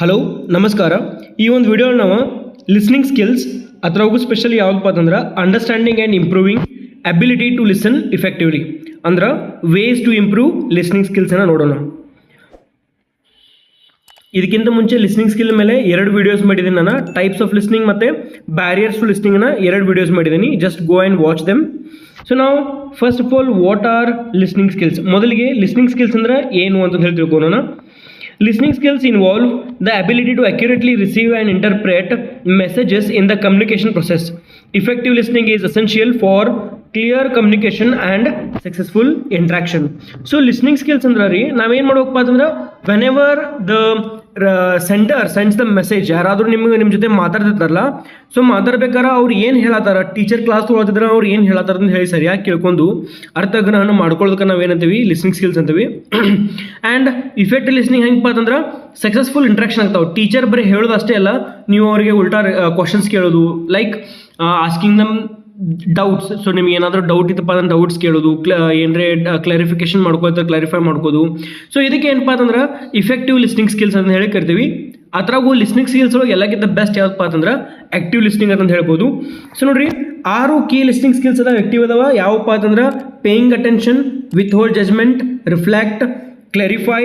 Hello, ನಮಸ್ಕಾರ. ಈ ಒಂದು ವಿಡಿಯೋ ನಾವು ಲಿಸ್ನಿಂಗ್ ಸ್ಕಿಲ್ಸ್ ಅದ್ರಾಗೂ ಸ್ಪೆಷಲಿ ಯಾವ್ದಪ್ಪ ಅಂತಂದ್ರೆ understanding and improving ability to listen effectively ಅಂದ್ರೆ ವೇಸ್ ಟು ಇಂಪ್ರೂವ್ ಲಿಸ್ನಿಂಗ್ ಸ್ಕಿಲ್ಸನ್ನು ನೋಡೋಣ. ಇದಕ್ಕಿಂತ ಮುಂಚೆ ಲಿಸ್ನಿಂಗ್ ಸ್ಕಿಲ್ ಮೇಲೆ ಎರಡು ವಿಡಿಯೋಸ್ ಮಾಡಿದ್ದೀನಿ ನಾನು. ಟೈಪ್ಸ್ ಆಫ್ ಲಿಸ್ನಿಂಗ್ ಮತ್ತು ಬ್ಯಾರಿಯರ್ಸ್ ಟು ಲಿಸ್ನಿಂಗ್ನ ಎರಡು ವಿಡಿಯೋಸ್ ಮಾಡಿದ್ದೀನಿ just go and watch them so ನಾವು first of all what are listening skills ಮೊದಲಿಗೆ ಲಿಸ್ನಿಂಗ್ ಸ್ಕಿಲ್ಸ್ ಅಂದ್ರೆ ಏನು ಅಂತ ಹೇಳಿ ತಿಳ್ಕೊಳ್ಳೋಣ Listening skills involve the ability to accurately receive and interpret messages in the communication process. Effective listening is essential for clear communication and successful interaction. So listening skills ಅಂದ್ರೆ ರೀ ನಾವೇನು ಮಾಡ್ಬೇಕಪ್ಪ ಅಂತಂದ್ರೆ when ever the sender sends the message ಯಾರಾದರೂ ನಿಮ್ಗೆ ನಿಮ್ಮ ಜೊತೆ ಮಾತಾಡ್ತಿರ್ತಾರಲ್ಲ so ಮಾತಾಡ್ಬೇಕಾದ್ರೆ ಅವ್ರು ಏನು ಹೇಳತ್ತಾರ? ಟೀಚರ್ ಕ್ಲಾಸ್ ತೊಗೊಳತಿದ್ರೆ ಅವ್ರು ಏನು ಹೇಳತ್ತಾರ ಅಂತ ಹೇಳಿ ಸರಿಯಾಗಿ ಕೇಳ್ಕೊಂಡು ಅರ್ಥಗ್ರಹಣ ಮಾಡ್ಕೊಳ್ಳೋದಕ್ಕೆ ನಾವು ಏನಂತೀವಿ ಲಿಸ್ನಿಂಗ್ ಸ್ಕಿಲ್ಸ್ ಅಂತೀವಿ. ಆ್ಯಂಡ್ ಇಫೆಕ್ಟ್ ಲಿಸ್ನಿಂಗ್ ಹೆಂಗಪ್ಪ ಅಂತಂದ್ರೆ ಸಕ್ಸಸ್ಫುಲ್ ಇಂಟ್ರಾಕ್ಷನ್ ಆಗ್ತಾವೆ. ಟೀಚರ್ ಬರೀ ಹೇಳೋದು ಅಷ್ಟೇ ಅಲ್ಲ, ನೀವು ಅವರಿಗೆ ಉಲ್ಟಾ ಕ್ವಶನ್ಸ್ ಕೇಳೋದು ಲೈಕ್ ಆಸ್ಕಿಂಗ್ ನಮ್ ಡೌಟ್ಸ್ ಸೊ ನಿಮ್ಗೆ ಏನಾದರೂ ಡೌಟ್ ಇತ್ತಪ್ಪ ಅಂದ್ರೆ ಡೌಟ್ಸ್ ಕೇಳೋದು ಕ್ಲ ಏನರೇ ಕ್ಲಾರಿಫಿಕೇಶನ್ ಮಾಡ್ಕೋತ ಕ್ಲಾರಿಫೈ ಮಾಡ್ಕೋದು. ಸೊ ಇದಕ್ಕೆ ಏನಪ್ಪ ಅಂತಂದ್ರೆ ಇಫೆಕ್ಟಿವ್ ಲಿಸ್ನಿಂಗ್ ಸ್ಕಿಲ್ಸ್ ಅಂತ ಹೇಳಿ ಕರಿತೀವಿ. ಅದ್ರಾಗೂ ಲಿಸ್ನಿಂಗ್ ಸ್ಕಿಲ್ಸ್ ಒಳಗೆ ಎಲ್ಲಕ್ಕಿಂತ ಬೆಸ್ಟ್ ಯಾವ್ದಪ್ಪ ಅಂತಂದ್ರೆ ಆಕ್ಟಿವ್ ಲಿಸ್ನಿಂಗ್ ಅಂತ ಹೇಳ್ಬೋದು. ಸೊ ನೋಡ್ರಿ, ಆರು ಕೀ ಲಿಸ್ನಿಂಗ್ ಸ್ಕಿಲ್ಸ್ ಅದಾವ ಆಕ್ಟಿವ್ ಅದಾವ. ಯಾವಪ್ಪ ಅಂತಂದ್ರೆ paying attention withhold judgement reflect clarify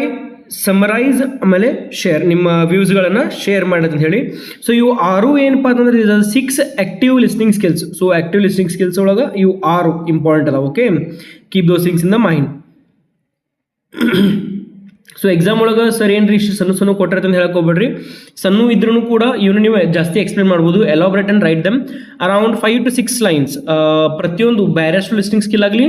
summarise ಆಮೇಲೆ ಶೇರ್ ನಿಮ್ಮ ವ್ಯೂಸ್ಗಳನ್ನು ಶೇರ್ ಮಾಡೋದಂತ ಹೇಳಿ ಸೊ ಇವು ಆರು ಏನಪ್ಪ ಅಂತಂದ್ರೆ, ಇದು six active listening skills so active listening skills ಒಳಗೆ ಇವು ಆರು ಇಂಪಾರ್ಟೆಂಟ್ ಅದ okay keep those things in the mind so exam ಒಳಗೆ ಸರ್ ಏನು ರೀ ಸಣ್ಣ ಸಣ್ಣ ಕೊಟ್ಟಿರ್ತ ಅಂತ ಹೇಳಕ್ ಹೋಗ್ಬೇಡ್ರಿ. ಸಣ್ಣ ಇದ್ರೂ ಕೂಡ ಇವನು ನೀವು ಜಾಸ್ತಿ ಎಕ್ಸ್ಪ್ಲೇನ್ ಮಾಡ್ಬೋದು. Elaborate and write them around five to six lines ಪ್ರತಿಯೊಂದು ಬ್ಯಾರೆಸ್ಟ್ ಲಿಸ್ನಿಂಗ್ ಸ್ಕಿಲ್ ಆಗಲಿ,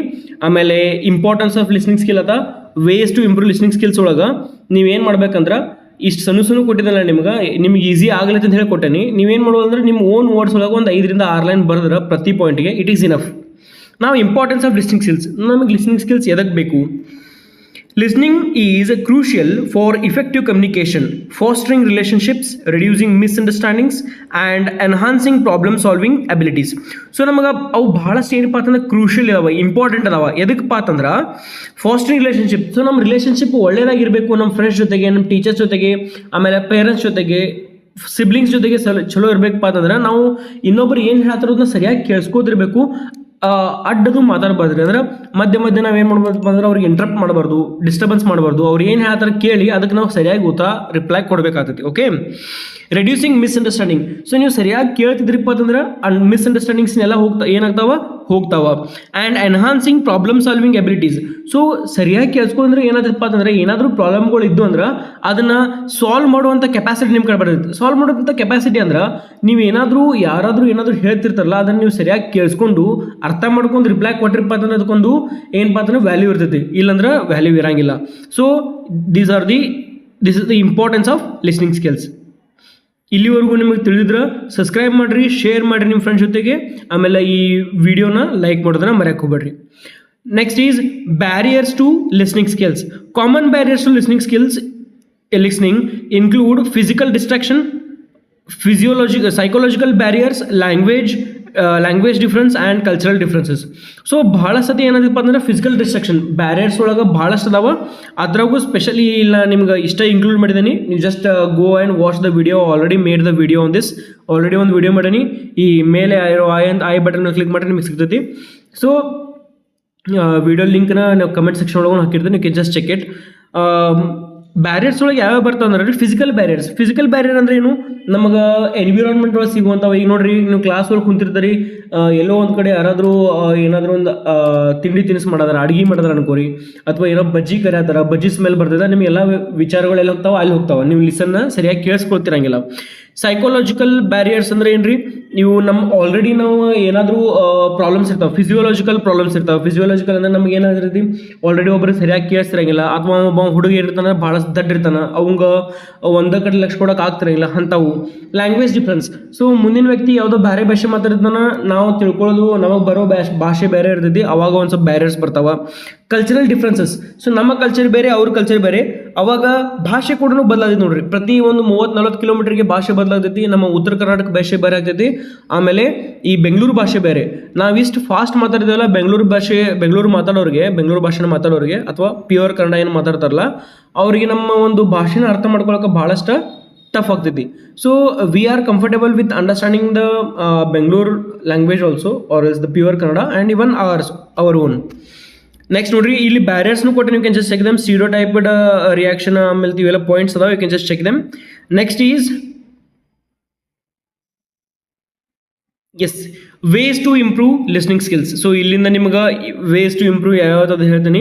ಆಮೇಲೆ ಇಂಪಾರ್ಟೆನ್ಸ್ ಆಫ್ ಲಿಸ್ನಿಂಗ್ ಸ್ಕಿಲ್ ಅದ. Ways to improve listening skills ಒಳಗೆ ನೀವೇನು ಮಾಡ್ಬೇಕಂದ್ರೆ ಇಷ್ಟು ಸಣ್ಣ ಸಣ್ಣ ಕೊಟ್ಟಿದ್ದಲ್ಲ ನಿಮ್ಗೆ ನಿಮ್ಗೆ ಈಸಿ ಆಗಲಿ ಅಂತ ಹೇಳಿ ಕೊಟ್ಟೇನಿ. ನೀವೇನು ಮಾಡೋದು ಅಂದ್ರೆ ನಿಮ್ಮ ಓನ್ ವರ್ಡ್ಸ್ ಒಳಗೆ ಒಂದು ಐದರಿಂದ ಆರು ಲೈನ್ ಬರೆದ್ರೆ ಪ್ರತಿ ಪಾಯಿಂಟ್ಗೆ ಇಟ್ ಈಸ್ ಇನಫ್ ನಾವು ಇಂಪಾರ್ಟೆನ್ಸ್ ಆಫ್ ಲಿಸ್ನಿಂಗ್ ಸ್ಕಿಲ್ಸ್ ನಮಗೆ ಲಿಸ್ನಿಂಗ್ ಸ್ಕಿಲ್ಸ್ ಎದಕ್ಕೆ ಬೇಕು? Listening is crucial for effective communication, fostering relationships, reducing misunderstandings, and enhancing problem solving abilities. So ನಮಗೆ ಅವು ಭಾಳಷ್ಟು ಏನಪ್ಪ ಅಂತಂದ್ರೆ ಕ್ರೂಷಿಯಲ್ ಇದಾವೆ ಇಂಪಾರ್ಟೆಂಟ್ ಅದಾವ. ಎದಕ್ಕಪ್ಪ ಅಂತಂದ್ರೆ ಫಾಸ್ಟ್ರಿಂಗ್ ರಿಲೇಷನ್ಶಿಪ್ ಸೊ ನಮ್ಮ ರಿಲೇಷನ್ಶಿಪ್ ಒಳ್ಳೇದಾಗಿರಬೇಕು ನಮ್ಮ ಫ್ರೆಂಡ್ಸ್ ಜೊತೆಗೆ ನಮ್ಮ ಟೀಚರ್ಸ್ ಜೊತೆಗೆ ಆಮೇಲೆ ಪೇರೆಂಟ್ಸ್ ಜೊತೆಗೆ ಸಿಬ್ಲಿಂಗ್ಸ್ ಜೊತೆಗೆ ಸಲ ಚಲೋ ಇರಬೇಕಪ್ಪ ಅಂತಂದ್ರೆ ನಾವು ಇನ್ನೊಬ್ರು ಏನು ಹೇಳ್ತಾರೋದನ್ನ ಸರಿಯಾಗಿ ಕೇಳಿಸ್ಕೋದಿರ್ಬೇಕು ಆ, ಅಡ್ಡದು ಮಾತಾಡಬಾರ್ದ್ರಿ. ಅಂದ್ರೆ ಮಧ್ಯ ಮಧ್ಯ ನಾವು ಏನು ಮಾಡ್ಬಾರ್ದು ಅಂದ್ರೆ ಅವ್ರಿಗೆ ಇಂಟ್ರಪ್ಟ್ ಮಾಡಬಾರ್ದು ಡಿಸ್ಟರ್ಬೆನ್ಸ್ ಮಾಡಬಾರ್ದು. ಅವ್ರು ಏನು ಹೇಳ್ತಾರೆ ಕೇಳಿ ಅದಕ್ಕೆ ನಾವು ಸರಿಯಾಗಿ ಗೊತ್ತಾ ರಿಪ್ಲೈ ಕೊಡಬೇಕಾಗ್ತೈತಿ ಓಕೆ ರೆಡ್ಯೂಸಿಂಗ್ ಮಿಸ್ಅಂಡರ್ಸ್ಟ್ಯಾಂಡಿಂಗ್ ಸೊ ನೀವು ಸರಿಯಾಗಿ ಕೇಳ್ತಿದ್ರಿಪ್ಪ ಅಂತಂದ್ರೆ ಮಿಸ್ಅಂಡರ್ಸ್ಟ್ಯಾಂಡಿಂಗ್ಸ್ನೆಲ್ಲ ಹೋಗ್ತಾ ಏನಾಗ್ತಾವ? ಹೋಗ್ತಾವ. And enhancing problem solving abilities so ಸರಿಯಾಗಿ ಕೇಳಿಸ್ಕೊಂಡ್ರೆ ಏನಾದಪ್ಪ ಅಂತಂದ್ರೆ, ಏನಾದರೂ ಪ್ರಾಬ್ಲಮ್ಗಳು ಇದ್ದು ಅಂದ್ರೆ ಅದನ್ನು ಸಾಲ್ವ್ ಮಾಡುವಂಥ ಕೆಪಾಸಿಟಿ ನಿಮ್ಮ ಕಡೆ ಬರ್ತೈತೆ. ಸಾಲ್ವ್ ಮಾಡುವಂಥ ಕೆಪಾಸಿಟಿ ಅಂದ್ರೆ ನೀವು ಏನಾದರೂ, ಯಾರಾದರೂ ಏನಾದರೂ ಹೇಳ್ತಿರ್ತಾರಲ್ಲ, ಅದನ್ನು ನೀವು ಸರಿಯಾಗಿ ಕೇಳಿಸ್ಕೊಂಡು ಅರ್ಥ ಮಾಡ್ಕೊಂಡು ರಿಪ್ಲೈ ಕೊಟ್ಟಿರಪ್ಪ ಅಂತಂದ್ರೆ ಅದಕ್ಕೊಂದು ಏನಪ್ಪ ಅಂತಂದ್ರೆ ವ್ಯಾಲ್ಯೂ ಇರ್ತೈತಿ. ಇಲ್ಲಂದ್ರೆ ವ್ಯಾಲ್ಯೂ ಇರೋಂಗಿಲ್ಲ. So these are the this is the importance of listening skills ಇಲ್ಲಿವರೆಗೂ ನಿಮಗೆ ತಿಳಿದಿದ್ರೆ ಸಬ್ಸ್ಕ್ರೈಬ್ ಮಾಡಿರಿ ಶೇರ್ ಮಾಡಿರಿ ನಿಮ್ಮ ಫ್ರೆಂಡ್ಸ್ ಜೊತೆಗೆ. ಆಮೇಲೆ ಈ ವಿಡಿಯೋನ ಲೈಕ್ ಮಾಡೋದನ್ನ ಮರೆಯಕ್ಕೆ ಹೋಗ್ಬೇಡ್ರಿ. Next is barriers to listening skills common barriers to listening skills listening include physical distraction physiology psychological barriers language language difference and cultural differences so ಭಾಳ ಸತಿ ಏನಾದಪ್ಪ ಅಂದ್ರೆ ಫಿಸಿಕಲ್ ಡಿಸ್ಟ್ರಕ್ಷನ್ ಬ್ಯಾರಿಯರ್ಸ್ ಒಳಗೆ ಭಾಳಷ್ಟು ಅದಾವ. ಅದ್ರಾಗೂ ಸ್ಪೆಷಲಿ ಇಲ್ಲ ನಿಮ್ಗೆ ಇಷ್ಟ ಇನ್ಕ್ಲೂಡ್ ಮಾಡಿದ್ದೀನಿ ನೀವು just go and watch the video already made the video on this already ಒಂದು ವಿಡಿಯೋ ಮಾಡೀನಿ. ಈ ಮೇಲೆ ಇರೋ ಐ ಅಂತ ಐ ಬಟನ್ ಕ್ಲಿಕ್ ಮಾಡಿದ್ರೆ ನಿಮಗೆ ಸಿಗ್ತೈತಿ. ಸೊ ವಿಡಿಯೋ ಲಿಂಕ್ನ ನಾವು ಕಮೆಂಟ್ ಸೆಕ್ಷನ್ ಒಳಗೆ ಹಾಕಿರ್ತೀನಿ. Can just check it barriers ಒಳಗೆ ಯಾವ್ಯಾವ ಬರ್ತಾವೆ ಅಂದ್ರೆ ಫಿಸಿಕಲ್ ಬ್ಯಾರಿಯರ್ಸ್ ಫಿಸಿಕಲ್ ಬ್ಯಾರಿಯರ್ ಅಂದ್ರೆ ಏನು? ನಮಗೆ ಎನ್ವಿರಾನ್ಮೆಂಟ್ ಒಳಗೆ ಸಿಗುವಂಥವು. ಈಗ ನೋಡ್ರಿ, ನೀವು ಕ್ಲಾಸ್ ಒಳಗೆ ಕುಂತಿರ್ತೀರಿ ಎಲ್ಲೋ ಒಂದು ಕಡೆ ಯಾರಾದರೂ ಏನಾದರೂ ಒಂದು ತಿಂಡಿ ತಿನಿಸು ಮಾಡೋದಾರ, ಅಡುಗೆ ಮಾಡೋದಾರ ಅನ್ಕೋರಿ, ಅಥವಾ ಏನೋ ಬಜ್ಜಿ ಕರೆಯತ್ತಾರ ಬಜ್ಜಿ ಸ್ಮೆಲ್ ಬರ್ತದೆ ವಿಚಾರಗಳು ಎಲ್ಲಿ ಹೋಗ್ತಾವ, ಅಲ್ಲಿ ಹೋಗ್ತಾವ. ನೀವು ಲಿಸನ್ನ ಸರಿಯಾಗಿ ಕೇಳಿಸ್ಕೊಳ್ತಿರಂಗಿಲ್ಲ. ಸೈಕೋಲಾಜಿಕಲ್ ಬ್ಯಾರಿಯರ್ಸ್ ಅಂದ್ರೆ ಏನ್ರಿ? ನೀವು ನಮ್ಮ ಆಲ್ರೆಡಿ ನಾವು ಏನಾದರೂ ಪ್ರಾಬ್ಲಮ್ಸ್ ಇರ್ತಾವೆ ಫಿಸಿಯೋಲಾಜಿಕಲ್ ಪ್ರಾಬ್ಲಮ್ಸ್ ಇರ್ತಾವೆ ಫಿಸಿಯೋಲಾಜಿಕಲ್ ಅಂದ್ರೆ ನಮ್ಗೆ ಏನಾದ್ರೈತಿ ಆಲ್ರೆಡಿ ಒಬ್ಬರು ಸರಿಯಾಗಿ ಕೇಳಿಸ್ತಿರಂಗಿಲ್ಲ, ಅಥವಾ ಒಬ್ಬ ಹುಡುಗ ಇರ್ತಾನೆ ಭಾಳ ದಡ್ಡ ಇರ್ತಾನೆ, ಅವಂಗ ಒಂದೇ ಕಡೆ ಲಕ್ಷ ಕೊಡೋಕೆ ಆಗ್ತಿರಂಗಿಲ್ಲ ಅಂಥವು ಲ್ಯಾಂಗ್ವೇಜ್ ಡಿಫ್ರೆನ್ಸ್ ಸೊ ಮುಂದಿನ ವ್ಯಕ್ತಿ ಯಾವುದೋ ಬೇರೆ ಭಾಷೆ ಮಾತಾಡ್ತಾನ ನಾವು ತಿಳ್ಕೊಳ್ಳೋದು, ನಮಗೆ ಬರೋ ಭಾಷೆ ಬೇರೆ ಇರ್ತೈತಿ, ಅವಾಗ ಒಂದು ಸ್ವಲ್ಪ ಬ್ಯಾರಿಯರ್ಸ್ ಬರ್ತಾವೆ. ಕಲ್ಚರಲ್ ಡಿಫ್ರೆನ್ಸಸ್ ಸೊ ನಮ್ಮ ಕಲ್ಚರ್ ಬೇರೆ, ಅವ್ರ ಕಲ್ಚರ್ ಬೇರೆ, ಅವಾಗ ಭಾಷೆ ಕೂಡ ಬದಲಾಗಿದೆ ನೋಡ್ರಿ. ಪ್ರತಿ ಒಂದು ಮೂವತ್ತು ನಲ್ವತ್ತು ಕಿಲೋಮೀಟರ್ಗೆ ಭಾಷೆ ಬದಲಾಗ್ತೈತಿ, ನಮ್ಮ ಉತ್ತರ ಕರ್ನಾಟಕ ಭಾಷೆ ಬೇರೆ ಆಗ್ತೈತಿ ಆಮೇಲೆ ಈ ಬೆಂಗಳೂರು ಭಾಷೆ ಬೇರೆ. ನಾವಿಷ್ಟು ಫಾಸ್ಟ್ ಮಾತಾಡಿದೆವಲ್ಲ, ಬೆಂಗಳೂರು ಭಾಷೆ, ಬೆಂಗಳೂರು ಮಾತಾಡೋರಿಗೆ, ಬೆಂಗಳೂರು ಭಾಷೆನ ಮಾತಾಡೋರಿಗೆ ಅಥವಾ ಪ್ಯೂರ್ ಕನ್ನಡ ಏನು ಮಾತಾಡ್ತಾರಲ್ಲ, ಅವರಿಗೆ ನಮ್ಮ ಒಂದು ಭಾಷೆನ ಅರ್ಥ ಮಾಡ್ಕೊಳ್ಳೋಕೆ ಭಾಳಷ್ಟು ಟಫ್ ಆಗ್ತೈತಿ. So we are comfortable with understanding the Bengaluru language also are is the pure Kannada and even ours our own next ನೋಡ್ರಿ, ಇಲ್ಲಿ ಬ್ಯಾರಿಯರ್ಸ್ನು ಕೊಟ್ಟು ನೀವು can just check them zero typed reaction ಆಮೇಲೆ ಇವೆಲ್ಲ ಪಾಯಿಂಟ್ಸ್ ಅದಾವೆ you can just check them next is as ways to improve listening skills so ಇಲ್ಲಿಂದ ನಿಮ್ಗೆ ವೇಸ್ ಟು ಇಂಪ್ರೂವ್ ಯಾವ್ಯಾವ್ದು ಅದು ಹೇಳ್ತೀನಿ.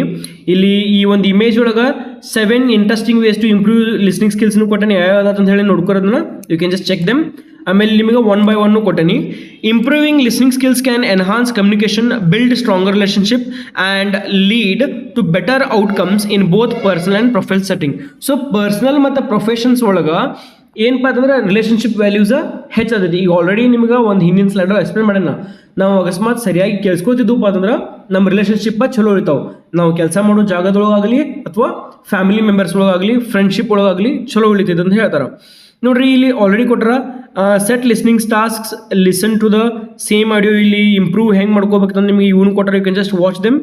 ಇಲ್ಲಿ ಈ ಒಂದು ಇಮೇಜ್ ಒಳಗೆ seven interesting ways to improve listening ಸ್ಕಿಲ್ಸ್ನು ಕೊಟ್ಟೇನೆ. ಯಾವ್ಯಾವ್ದು ಅಂತ ಹೇಳಿ ನೋಡ್ಕೊರೋದನ್ನ you can just check them ಆಮೇಲೆ ನಿಮಗೆ one by one ಕೊಟ್ಟೆನಿ. Improving listening skills can enhance communication build stronger relationship and lead to better outcomes in both personal and professional setting so personal ಮತ್ತು professions ಒಳಗೆ ಏನಪ್ಪ ಅಂತಂದ್ರೆ relationship ವ್ಯಾಲ್ಯೂಸ ಹೆಚ್ಚಾದೈತಿ. ಈಗ already ನಿಮ್ಗೆ ಒಂದು ಹಿಂದಿನ ಸ್ಲೈಡರ್ ಎಕ್ಸ್ಪ್ಲೇನ್ ಮಾಡೋಣ ನಾವು ಅಕಸ್ಮಾತ್ ಸರಿಯಾಗಿ ಕೇಳಿಸ್ಕೊತಿದ್ದಪ್ಪ ಅಂತಂದ್ರೆ ನಮ್ಮ ರಿಲೇಷನ್ಶಿಪ್ ಚಲೋ ಉಳಿತಾವೆ. ನಾವು ಕೆಲಸ ಮಾಡೋ ಜಾಗದೊಳಗಾಗಲಿ ಅಥವಾ ಫ್ಯಾಮಿಲಿ ಮೆಂಬರ್ಸ್ ಒಳಗಾಗಲಿ ಫ್ರೆಂಡ್ಶಿಪ್ ಒಳಗಾಗಲಿ ಚಲೋ ಉಳಿತೈತೆ ಅಂತ ಹೇಳ್ತಾರೆ. ನೋಡ್ರಿ ಇಲ್ಲಿ ಆಲ್ರೆಡಿ ಕೊಟ್ರ set listening tasks listen to the same audio ಇಲ್ಲಿ ಇಂಪ್ರೂವ್ ಹೆಂಗೆ ಮಾಡ್ಕೋಬೇಕಂತ ನಿಮಗೆ ಇವನು ಕೊಟ್ಟರೆ you can just watch them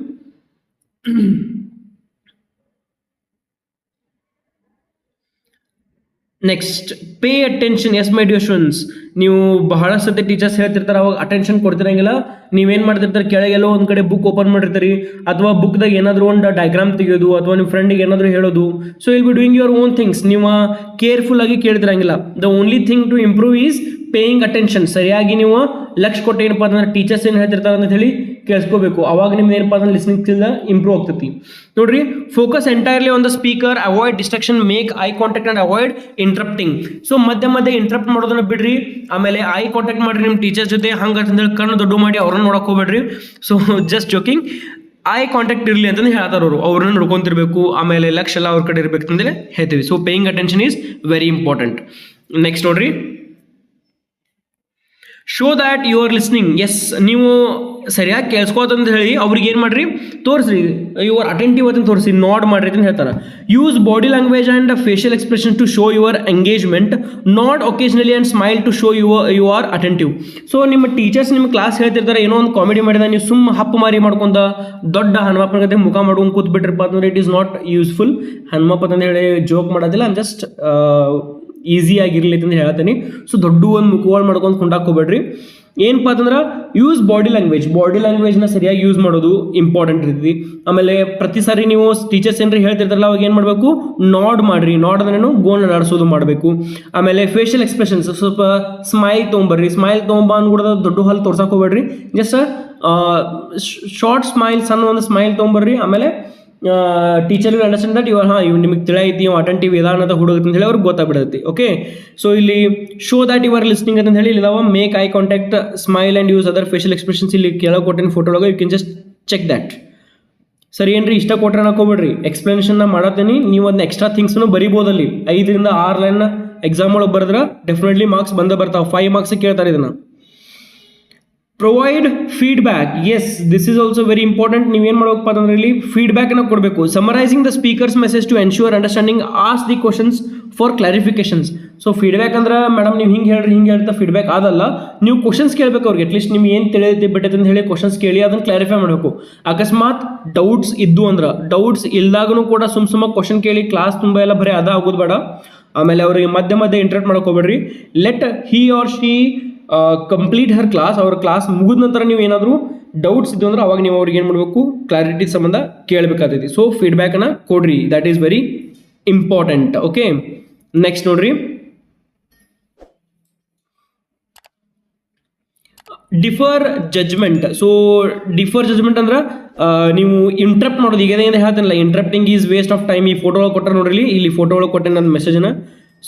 next pay attention as my ಡ್ಯೂಷನ್ಸ್ ನೀವು ಬಹಳ ಸತಿ ಟೀಚರ್ಸ್ ಹೇಳ್ತಿರ್ತಾರೆ, ಅವಾಗ ಅಟೆನ್ಷನ್ ಕೊಡ್ತಿರಂಗಿಲ್ಲ. ನೀವೇನು ಮಾಡ್ತಿರ್ತಾರೆ, ಕೆಳಗೆಲ್ಲೋ ಒಂದು ಕಡೆ ಬುಕ್ ಓಪನ್ ಮಾಡಿರ್ತೀರಿ ಅಥವಾ ಬುಕ್ದಾಗ ಏನಾದರೂ ಒಂದು ಡಯಾಗ್ರಾಮ್ ತೆಗೆಯೋದು, ಅಥವಾ ನಿಮ್ಮ ಫ್ರೆಂಡಿಗೆ ಏನಾದರೂ ಹೇಳೋದು. So I'll be doing your own things ನೀವು ಕೇರ್ಫುಲ್ ಆಗಿ ಕೇಳ್ತಿರಂಗಿಲ್ಲ. The only thing to improve is paying attention ಸರಿಯಾಗಿ ನೀವು ಲಕ್ಷ ಕೊಟ್ಟು ಏನಪ್ಪ ಅಂದ್ರೆ ಟೀಚರ್ಸ್ ಏನು ಹೇಳ್ತಿರ್ತಾರೆ ಅಂತ ಹೇಳಿ ಕೇಳಿಸ್ಕೋಬೇಕು. ಅವಾಗ ನಿಮ್ದು ಏನಪ್ಪ ಅಂದ್ರೆ ಲಿಸ್ನಿಂಗ್ ಸ್ಕಿಲ್ ಇಂಪ್ರೂವ್ ಆಗ್ತೈತಿ. ನೋಡ್ರಿ focus entirely on the speaker avoid distraction make eye contact and avoid interrupting so ಮಧ್ಯೆ ಮಧ್ಯೆ ಇಂಟ್ರಪ್ಟ್ ಮಾಡೋದನ್ನ ಬಿಡ್ರಿ. ಆಮೇಲೆ ಐ ಕಾಂಟ್ಯಾಕ್ಟ್ ಮಾಡ್ರಿ ನಿಮ್ಮ ಟೀಚರ್ ಜೊತೆ. ಹಂಗೆ ಅಂತಂದೇಳಿ ಕಣ್ಣು ದೊಡ್ಡ ಮಾಡಿ ಅವ್ರನ್ನ ನೋಡಕ್ ಹೋಗ್ಬೇಡ್ರಿ. So just joking eye contact ಇರಲಿ ಅಂತಂದು ಹೇಳ್ತಾರೆ ಅವರು. ಅವ್ರನ್ನ ನೋಡ್ಕೊಂತಿರ್ಬೇಕು. ಆಮೇಲೆ ಲಕ್ಷ ಎಲ್ಲ ಅವ್ರ ಕಡೆ ಇರಬೇಕು ಅಂತಂದೇಳಿ ಹೇಳ್ತೀವಿ. So paying attention is very important next ನೋಡ್ರಿ. Show that you are listening as ನೀವು ಸರಿಯಾಗಿ ಕೇಳಿಸ್ಕೋತಂತ ಹೇಳಿ ಅವ್ರಿಗೆ ಏನು ಮಾಡ್ರಿ? ತೋರಿಸ್ರಿ. ಯುವರ್ ಅಟೆಂಟಿವ್ ಅಂತ ತೋರಿಸಿ ನಾಡ್ ಮಾಡ್ರಿ ಅಂತ ಹೇಳ್ತಾರೆ. Use body language and facial expression to show your engagement nod occasionally and smile to show your you are attentive so ನಿಮ್ಮ ಟೀಚರ್ಸ್ ನಿಮ್ಮ ಕ್ಲಾಸ್ ಹೇಳ್ತಿರ್ತಾರೆ, ಏನೋ ಒಂದು ಕಾಮಿಡಿ ಮಾಡಿದ, ನೀವು ಸುಮ್ಮ ಹಪ್ಪು ಮಾರಿ ಮಾಡ್ಕೊಂತ ದೊಡ್ಡ ಹನುಮಪ್ಪನ ಕತೆ ಮುಖ ಮಾಡ್ಕೊಂಡು ಕೂತ್ಬಿಟ್ರಪ್ಪ ಅಂತಂದ್ರೆ it is not useful Hanumappa ಅಂತ ಹೇಳಿ ಜೋಕ್ ಮಾಡೋದಿಲ್ಲ ಜಸ್ಟ್ ಈಸಿ ಆಗಿರಲಿ ಅಂತ ಹೇಳ್ತೀನಿ ಸೊ ದೊಡ್ಡ ಒಂದು ಮುಖವಾಳ ಮಾಡ್ಕೊಂಡು ಕೊಂಡಾಕೋಬೇಡ್ರಿ ಏನಪ್ಪ ಅಂತಂದ್ರೆ ಯೂಸ್ ಬಾಡಿ ಲ್ಯಾಂಗ್ವೇಜ್ ಬಾಡಿ ಲ್ಯಾಂಗ್ವೇಜ್ನ ಸರಿಯಾಗಿ ಯೂಸ್ ಮಾಡೋದು ಇಂಪಾರ್ಟೆಂಟ್ ಇರ್ತೈತಿ ಆಮೇಲೆ ಪ್ರತಿ ಸಾರಿ ನೀವು ಟೀಚರ್ಸ್ ಏನರ ಹೇಳ್ತಿರ್ತಾರಲ್ಲ, ಅವಾಗ ಏನು ಮಾಡಬೇಕು? ನಾಡ್ ಮಾಡಿರಿ. ನಾಡ್ ಅಂದ್ರೇನು ಗೋಣ ನಡೆಸೋದು ಮಾಡಬೇಕು. ಆಮೇಲೆ ಫೇಶಿಯಲ್ ಎಕ್ಸ್ಪ್ರೆಷನ್ಸ್ ಸ್ವಲ್ಪ ಸ್ಮೈಲ್ ತೊಗೊಂಬರ್ರಿ. ಸ್ಮೈಲ್ ತೊಗೊಂಬ ಕೂಡ ದೊಡ್ಡ ಹಲ್ಲು ತೋರ್ಸಕ್ಕೆ ಹೋಗ್ಬೇಡ್ರಿ. ಜಸ್ಟ್ ಶಾರ್ಟ್ ಸ್ಮೈಲ್ ಸಣ್ಣ ಒಂದು ಸ್ಮೈಲ್ ತೊಗೊಂಬರ್ರಿ. ಆಮೇಲೆ ಟೀಚರ್ ಅಂಡರ್ಸ್ಟ್ಯಾಂಡ್ ದಟ್ ಇವಾಗ ಹಾಂ ಇವ್ ನಿಮಗೆ ತಿಳಿಯೈತಿ ಇವ್ ಅಟೆಂಟಿವ್ ಇದಾನಂತ ಹುಡುಗ ಅಂತ ಹೇಳಿ ಅವ್ರಿಗೆ ಗೊತ್ತಾಗ್ಬಿಡತ್ತೆ ಓಕೆ ಸೊ ಇಲ್ಲಿ ಶೋ ದ್ಯಾಟ್ ಯುವರ್ ಲಿಸ್ನಿಂಗ್ ಅಂತ ಹೇಳಿ ಇದಾವ make eye contact smile and use other facial expressions ಇಲ್ಲಿ ಕೆಳಗೆ ಕೊಟ್ಟಿನ ಫೋಟೋ ಒಳಗೆ you can just check that ಸರಿ ಏನ್ರಿ, ಇಷ್ಟ ಕೊಟ್ರೆ ಹಾಕೋಬೇಡ್ರಿ ಎಕ್ಸ್ಪ್ಲನೇಷನ್ನ ಮಾಡತ್ತೀನಿ, ನೀವು ಒಂದು ಎಕ್ಸ್ಟ್ರಾ ಥಿಂಗ್ಸ್ನು ಬರಿಬೋದಲ್ಲಿ ಐದರಿಂದ ಆರು ಲೈನ್ ಎಕ್ಸಾಮ್ ಒಳಗೆ ಬರೆದ್ರೆ ಡೆಫಿನೆಟ್ಲಿ ಮಾರ್ಕ್ಸ್ ಬಂದೇ ಬರ್ತಾವೆ. ಫೈವ್ ಮಾರ್ಕ್ಸ್ ಕೇಳ್ತಾರೆ ಇದನ್ನ. Provide feedback as this is also very important ನೀವೇನು ಮಾಡಬೇಕಪ್ಪ ಅಂತಂದ್ರೆ ಇಲ್ಲಿ ಫೀಡ್ಬ್ಯಾಕ್ನ ಕೊಡಬೇಕು. Summarising the speaker's message to ensure understanding ask the questions for clarifications so feedback ಅಂದ್ರೆ ಮೇಡಮ್ ನೀವು ಹಿಂಗೆ ಹೇಳ್ರಿ, ಹಿಂಗೆ ಹೇಳ್ತಾ ಫೀಡ್ಬ್ಯಾಕ್ ಅದಲ್ಲ ನೀವು ಕ್ವಶನ್ಸ್ ಕೇಳಬೇಕು ಅವ್ರಿಗೆ. ಅಟ್ಲೀಸ್ಟ್ ನಿಮ್ಗೆ ಏನು ತಿಳಿದೈತಿ ಬಿಟ್ಟೈತೆ ಅಂತ ಹೇಳಿ ಕ್ವಶನ್ಸ್ ಕೇಳಿ ಅದನ್ನು ಕ್ಲಾರಿಫೈ ಮಾಡಬೇಕು. ಅಕಸ್ಮಾತ್ ಡೌಟ್ಸ್ ಇದ್ದು ಅಂದ್ರೆ ಡೌಟ್ಸ್ ಇಲ್ದಾಗೂ ಕೂಡ ಸುಮ್ ಸುಮ್ಮ ಕ್ವಶನ್ ಕೇಳಿ ಕ್ಲಾಸ್ ತುಂಬ ಎಲ್ಲ ಬರೀ ಅದ ಆಗೋದು ಬೇಡ. ಆಮೇಲೆ ಅವರಿಗೆ ಮಧ್ಯ ಮಧ್ಯೆ interrupt ಮಾಡ್ಕೋಬೇಡ್ರಿ let he or she complete her class ಅವ್ರ ಕ್ಲಾಸ್ ಮುಗಿದ ನಂತರ ನೀವು ಏನಾದರೂ ಡೌಟ್ಸ್ ಇದ್ದು ಅಂದ್ರೆ ಅವಾಗ ನೀವು ಅವ್ರಿಗೆ ಏನು ಮಾಡಬೇಕು? ಕ್ಲಾರಿಟಿ ಸಂಬಂಧ ಕೇಳಬೇಕಾಗ್ತೈತಿ. ಸೊ ಫೀಡ್ಬ್ಯಾಕನ್ನು ಕೊಡ್ರಿ. That is very important okay next ನೋಡ್ರಿ. Defer judgement so defer judgement ಅಂದ್ರೆ ನೀವು ಇಂಟ್ರಪ್ಟ್ ಮಾಡೋದು. ಈಗ ಏನು ಹೇಳ್ತಾನಲ್ಲ interrupting is waste of time ಈ ಫೋಟೋ ಕೊಟ್ಟರೆ ನೋಡ್ರಿ ಇಲ್ಲಿ. ಫೋಟೋ ಕೊಟ್ಟೆ ನನ್ನ ಮೆಸೇಜನ್ನು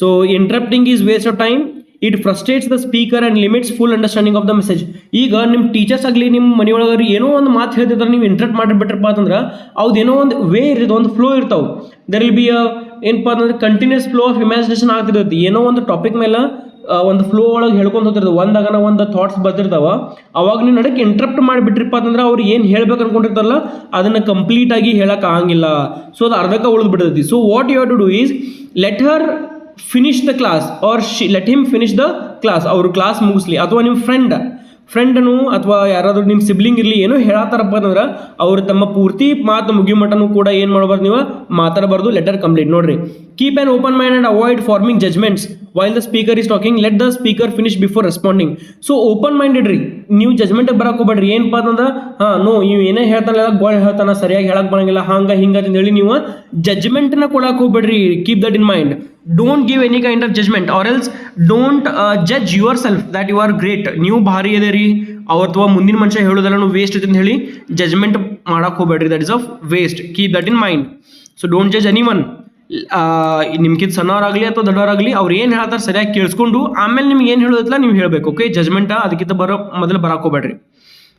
so interrupting is waste of time it frustrates the speaker and limits full understanding of the message ಈಗ ನಿಮ್ಮ ಟೀಚರ್ಸ್ ಆಗಲಿ ನಿಮ್ಮ ಮನೆಯೊಳಗೆ ಏನೋ ಒಂದು ಮಾತು ಹೇಳ್ತಿದ್ರೆ ನೀವು ಇಂಟ್ರಪ್ಟ್ ಮಾಡಿಬಿಟ್ರಪ್ಪ ಅಂತಂದ್ರೆ ಅವ್ದು ಏನೋ ಒಂದು ವೇ ಇರ್ತದೆ, ಒಂದು ಫ್ಲೋ ಇರ್ತಾವೆ. ದರ್ ವಿಲ್ ಬಿ ಏನಪ್ಪ ಅಂತಂದ್ರೆ ಕಂಟಿನ್ಯೂಸ್ ಫ್ಲೋ ಆಫ್ ಇಮ್ಯಾಜಿನೇಷನ್ ಆಗ್ತಿರ್ತೈತಿ. ಏನೋ ಒಂದು ಟಾಪಿಕ್ ಮೇಲೆ ಒಂದು ಫ್ಲೋ ಒಳಗೆ ಹೇಳ್ಕೊಂಡು ಹೋಗ್ತಿರ್ತದೆ. ಒಂದಾಗನ ಒಂದು ಥಾಟ್ಸ್ ಬರ್ತಿರ್ತಾವ. ಅವಾಗ ನೀವು ನಡಕ್ಕೆ ಇಂಟ್ರಪ್ಟ್ ಮಾಡಿಬಿಟ್ರಿಪ್ಪ ಅಂತಂದ್ರೆ ಅವ್ರು ಏನು ಹೇಳ್ಬೇಕು ಅನ್ಕೊಂಡಿರ್ತಾರಲ್ಲ, ಅದನ್ನು ಕಂಪ್ಲೀಟಾಗಿ ಹೇಳಕ್ಕೆ ಆಗಂಗಿಲ್ಲ. ಸೊ ಅದು ಅರ್ಧಕ್ಕೆ ಉಳಿದ್ಬಿಡ್ತೈತಿ so what you to do is let her finish the class or she let him finish the class ಅವರು ಕ್ಲಾಸ್ ಮುಗಿಸ್ಲಿ. ಅಥವಾ ನಿಮ್ಮ ಫ್ರೆಂಡ್ ಫ್ರೆಂಡನು ಅಥವಾ ಯಾರಾದರೂ ನಿಮ್ಮ ಸಿಬ್ಲಿಂಗ್ ಇರಲಿ, ಏನೋ ಹೇಳತ್ತಾರಪ್ಪ ಅಂದ್ರೆ ಅವರು ತಮ್ಮ ಪೂರ್ತಿ ಮಾತು ಮುಗಿಯೋ ಮಟನು ಕೂಡ ಏನು ಮಾಡಬಾರ್ದು ನೀವು ಮಾತಾಡಬಾರ್ದು. ಲೆಟರ್ ಕಂಪ್ಲೀಟ್ ನೋಡ್ರಿ. Keep on open mind and avoid forming judgements while the speaker is talking let the speaker finish before responding so open minded ರೀ. ನೀವು ಜಜ್ಮೆಂಟ್ ಬರಕ್ಕೆ ಹೋಗ್ಬೇಡ್ರಿ. ಏನಪ್ಪ ಅಂತಂದ್ರೆ ಹಾಂ ನೋ ಇವ್ ಏನೇ ಹೇಳ್ತಾನಲ್ಲ ಗೋಳ್ ಹೇಳ್ತಾನ, ಸರಿಯಾಗಿ ಹೇಳಕ್ಕೆ ಬರಂಗಿಲ್ಲ, ಹಂಗ ಹಿಂಗ ಅಂತ ಹೇಳಿ ನೀವು ಜಜ್ಮೆಂಟ್ನ ಕೊಡಕ್ಕೆ ಹೋಗ್ಬೇಡ್ರಿ. Keep that in mind don't give any kind of judgement or else don't जज yourself that you are great ನೀವು ಭಾರಿ ಇದೆ ರೀ. ಅವ್ರ ಅಥವಾ ಮುಂದಿನ ಮನುಷ್ಯ ಹೇಳೋದೆಲ್ಲ ನೀವು ವೇಸ್ಟ್ ಅಂತ ಹೇಳಿ ಜಜ್ಮೆಂಟ್ ಮಾಡಕ್ಕೆ ಹೋಗ್ಬೇಡ್ರಿ. That is of waste keep that in mind so don't ಜಜ್ anyone ನಿಮ್ಗಿಂತ ಸಣ್ಣವರಾಗಲಿ ಅಥವಾ ದೊಡ್ಡವರಾಗಲಿ ಅವ್ರು ಏನು ಹೇಳ್ತಾರೆ ಸರಿಯಾಗಿ ಕೇಳಿಸ್ಕೊಂಡು ಆಮೇಲೆ ನಿಮ್ಗೆ ಏನು ಹೇಳೋದಿಲ್ಲ ನೀವು ಹೇಳಬೇಕು ಓಕೆ ಜಜ್ಮೆಂಟ ಅದಕ್ಕಿಂತ ಬರೋ ಮೊದಲು ಬರಕ್ಕೆ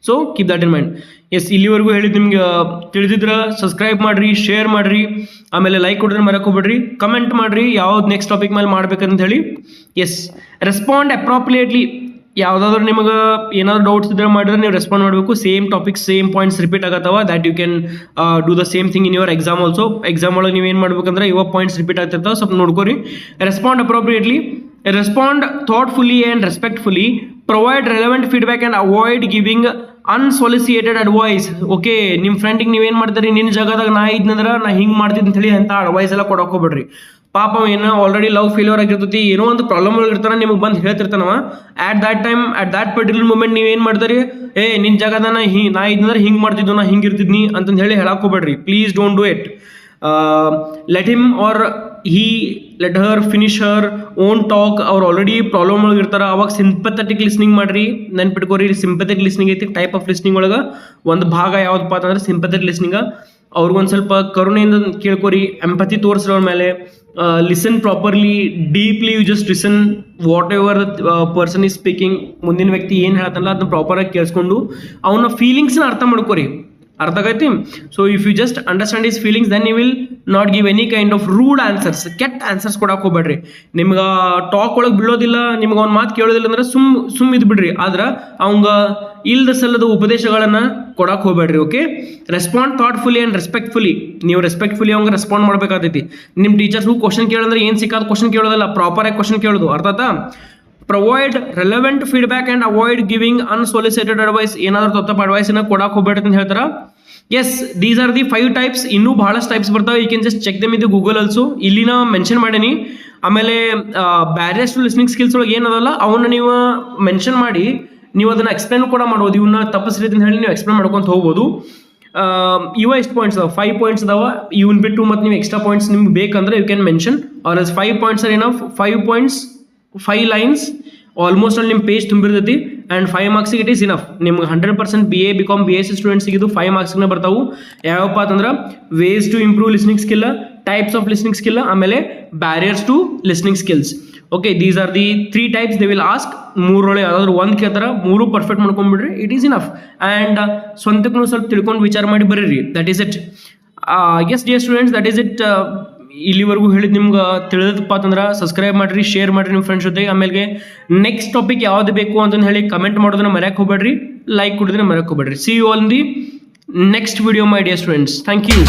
so keep that in mind as ಇಲ್ಲಿವರೆಗೂ ಹೇಳಿದ್ದು ನಿಮ್ಗೆ ತಿಳಿದಿದ್ರೆ ಸಬ್ಸ್ಕ್ರೈಬ್ ಮಾಡಿರಿ ಶೇರ್ ಮಾಡಿರಿ, ಆಮೇಲೆ ಲೈಕ್ ಕೊಡ್ರಿ ಮರಕ್ಕೆ ಕಮೆಂಟ್ ಮಾಡಿರಿ, ಯಾವ್ದು ನೆಕ್ಸ್ಟ್ ಟಾಪಿಕ್ ಮೇಲೆ ಮಾಡ್ಬೇಕಂತ ಹೇಳಿ. ಎಸ್ ರೆಸ್ಪಾಂಡ್ ಅಪ್ರಾಪ್ರಿಯೇಟ್ಲಿ ಯಾವುದಾದ್ರೂ ನಿಮಗೆ ಏನಾದ್ರು ಡೌಟ್ಸ್ ಇದ್ರೆ ಮಾಡಿದ್ರೆ ನೀವು ರೆಸ್ಪಾಂಡ್ ಮಾಡಬೇಕು. Same topic same points repeat ಆಗತ್ತವ. That you can do the same thing in your exam also exam ಒಳಗೆ ನೀವು ಏನು ಮಾಡ್ಬೇಕಂದ್ರೆ, ಇವಾಗ ಪಾಯಿಂಟ್ಸ್ ರಿಪೀಟ್ ಆಗ್ತಿರ್ತಾವೆ. ಸ್ವಲ್ಪ ನೋಡ್ಕೋರಿ. Respond appropriately respond thoughtfully and respectfully provide relevant feedback and avoid giving unsolicited advice okay ನಿಮ್ಮ ಫ್ರೆಂಡಿಗೆ ನೀವೇನು ಮಾಡ್ತೀರಿ? ನಿನ್ನ ಜಾಗದಾಗ ನಾ ಇದ್ನಂದ್ರೆ ನಾ ಹಿಂಗೆ ಅಂತ ಹೇಳಿ ಅಂತ ಅಡ್ವೈಸ್ ಎಲ್ಲ ಕೊಡೋಕೆ ಹೋಗ್ಬೇಡ್ರಿ. ಪಾಪ ಏನೋ ಆಲ್ರೆಡಿ ಲವ್ ಫೇಲ್ಯೂರ್ ಆಗಿರ್ತೈತಿ, ಏನೋ ಒಂದು ಪ್ರಾಬ್ಲಮ್ ಇರ್ತಾನೆ, ನಿಮಗೆ ಬಂದು ಹೇಳ್ತಿರ್ತಾನವ. At that time at that particular moment ನೀವು ಏನು ಮಾಡ್ತೀರಿ? ಏ ನಿನ್ನ ಜಾಗದ ನಾ ಹಿ, ನಾ ಇದ್ನಂದ್ರೆ ಹಿಂಗೆ ಮಾಡ್ತಿದ್ದು ನಾ ಹಿಂಗೆ ಇರ್ತಿದ್ನಿ ಅಂತಂದು ಹೇಳಿ ಹೇಳಕ್ಕೆ ಹೋಗ್ಬೇಡ್ರಿ. Please don't do it let him or he let her finish her own talk ಅವ್ರು ಆಲ್ರೆಡಿ ಪ್ರಾಬ್ಲಮ್ ಒಳಗೆ ಇರ್ತಾರೆ. ಅವಾಗ ಸಿಂಪಥೆಟಿಕ್ ಲಿಸ್ನಿಂಗ್ ಮಾಡ್ರಿ. ನೆನ್ಪಿಟ್ಕೋರಿ ಸಿಂಪಥೆಟಿಕ್ ಲಿಸ್ನಿಂಗ್ ಐತಿ. ಟೈಪ್ ಆಫ್ ಲಿಸ್ನಿಂಗ್ ಒಳಗೆ ಒಂದು ಭಾಗ ಯಾವುದಪ್ಪ ಅಂತಂದ್ರೆ ಸಿಂಪಥೆಟಿಕ್ ಲಿಸ್ನಿಂಗ ಅವ್ರಿಗೊಂದು ಸ್ವಲ್ಪ ಕರುಣೆಯಿಂದ ಕೇಳ್ಕೊರಿ ಎಂಪತಿ ತೋರಿಸ್ರಿ ಅವ್ರ ಮೇಲೆ. Listen properly deeply you just listen whatever person is speaking ಮುಂದಿನ ವ್ಯಕ್ತಿ ಏನು ಹೇಳ್ತಾನಲ್ಲ, ಅದನ್ನ ಪ್ರಾಪರಾಗಿ ಕೇಳಿಸ್ಕೊಂಡು ಅವನ ಫೀಲಿಂಗ್ಸ್ನ ಅರ್ಥ ಮಾಡ್ಕೊರಿ. ಅರ್ಥ ಆಗೈತಿ so if you just understand his feelings then you will not give any kind of rude answers ಕೆಟ್ಟ ಆನ್ಸರ್ಸ್ ಕೊಡಕ್ಕೆ ಹೋಗ್ಬೇಡ್ರಿ. ನಿಮ್ಗೆ ಟಾಕ್ ಒಳಗೆ ಬೀಳೋದಿಲ್ಲ, ನಿಮ್ಗೆ ಅವ್ನ ಮಾತು ಕೇಳೋದಿಲ್ಲ ಅಂದ್ರೆ ಸುಮ್ ಸುಮ್ ಇದು ಬಿಡ್ರಿ. ಆದ್ರೆ ಅವಂಗ ಇಲ್ದ ಸಲ್ಲದ ಉಪದೇಶಗಳನ್ನು ಕೊಡಕ್ಕೆ ಹೋಗ್ಬೇಡ್ರಿ okay respond thoughtfully and respectfully ನೀವು ರೆಸ್ಪೆಕ್ಟ್ಫುಲಿ ಅವಂಗೆ ರೆಸ್ಪಾಂಡ್ ಮಾಡ್ಬೇಕಾಗ್ತೈತಿ ನಿಮ್ಮ ಟೀಚರ್ಸ್ ಹೂ ಕ್ವಶನ್ ಕೇಳಂದ್ರೆ ಏನು ಸಿಕ್ಕಾದ ಕ್ವಶನ್ ಕೇಳೋದಲ್ಲ ಪ್ರಾಪರಾಗಿ ಕ್ವಶನ್ ಕೇಳೋದು, ಅರ್ಥ ಆಯ್ತಾ? Provide relevant feedback and avoid giving unsolicited advice ಏನಾದರೂ ತಪ್ಪ ಅಡ್ವೈಸ್ನ ಕೊಡಕ್ಕೆ ಹೋಗ್ಬೇಡ್ರಿ ಅಂತ ಹೇಳ್ತಾರೆ? Yes these are the five types ಇನ್ನೂ ಬಹಳಷ್ಟು ಟೈಪ್ಸ್ ಬರ್ತಾವೆ. You can just check them ಇದು ಗೂಗಲ್ ಅಲ್ಸು ಇಲ್ಲಿ ನಾ ಮೆನ್ಷನ್ ಮಾಡೀನಿ. ಆಮೇಲೆ ಬ್ಯಾರಿಯರ್ಸ್ ಟು ಲಿಸ್ನಿಂಗ್ ಸ್ಕಿಲ್ಸ್ ಒಳಗೆ ಏನದಲ್ಲ ಅವನ್ನ ನೀವು ಮೆನ್ಷನ್ ಮಾಡಿ, ನೀವು ಅದನ್ನು ಎಕ್ಸ್ಪ್ಲೇನ್ ಕೂಡ ಮಾಡ್ಬೋದು. ಇವನ್ನ ತಪ್ಪಿಸ್ರಿ ಅಂತ ಹೇಳಿ ನೀವು ಎಕ್ಸ್ಪ್ಲೇನ್ ಮಾಡ್ಕೊಂತ ಹೋಗ್ಬೋದು. ಇವ ಎಷ್ಟು ಪಾಯಿಂಟ್ಸ್ ಅದಾವ? ಫೈವ್ ಪಾಯಿಂಟ್ಸ್ ಅದಾವ. ಇವನ್ ಬಿಟ್ಟು ಮತ್ತು ನೀವು ಎಕ್ಸ್ಟ್ರಾ ಪಾಯಿಂಟ್ಸ್ ನಿಮ್ಗೆ ಬೇಕಂದ್ರೆ you can mention or as five points or ಏನೋ five points five lines almost ಅಲ್ಲಿ ನಿಮ್ಮ ಪೇಜ್ ತುಂಬಿರ್ತೈತಿ ಆ್ಯಂಡ್ ಫೈವ್ ಮಾರ್ಕ್ಸಿಗೆ ಇಟ್ ಈಸ್ ಇನಫ್ ನಿಮ್ಗೆ hundred percent B A B com B S C ಸ್ಟೂಡೆಂಟ್ಸಿಗೆ ಇದು ಫೈವ್ ಮಾರ್ಕ್ಸ್ನ ಬರ್ತಾವು. ಯಾವಪ್ಪ ಅಂತಂದ್ರೆ ways to improve listening skill types of listening skill ಆಮೇಲೆ barriers to listening skills okay these are the three types they will ask ಮೂರೊಳಗೆ ಯಾವ್ದಾದ್ರು ಒಂದು ಕೇಳ್ತಾರೆ, ಮೂರು ಪರ್ಫೆಕ್ಟ್ ಮಾಡ್ಕೊಂಡ್ಬಿಡ್ರಿ ಇಟ್ ಈಸ್ ಇನಫ್ ಆ್ಯಂಡ್ ಸ್ವಂತಕ್ಕೂ ಸ್ವಲ್ಪ ತಿಳ್ಕೊಂಡು ವಿಚಾರ ಮಾಡಿ ಬರೀರಿ that is it yes dear students that is it ಇಲ್ಲಿವರೆಗೂ ಹೇಳಿದ್ ನಿಮ್ಗೆ ತಿಳಿದಪ್ಪ ಅಂತಂದ್ರೆ ಸಬ್ಸ್ಕ್ರೈಬ್ ಮಾಡಿರಿ ಶೇರ್ ಮಾಡಿರಿ ನಿಮ್ಮ ಫ್ರೆಂಡ್ಸ್ ಜೊತೆ. ಆಮೇಲೆ ನೆಕ್ಸ್ಟ್ ಟಾಪಿಕ್ ಯಾವ್ದು ಬೇಕು ಅಂತಂದು ಹೇಳಿ ಕಮೆಂಟ್ ಮಾಡೋದನ್ನ ಮರ್ಯಾಕೆ ಹೋಗ್ಬೇಡ್ರಿ. ಲೈಕ್ ಕೊಡೋದನ್ನ ಮರ್ಯಾಕೆ ಹೋಗ್ಬೇಡ್ರಿ. See you all the next video my dear students thank you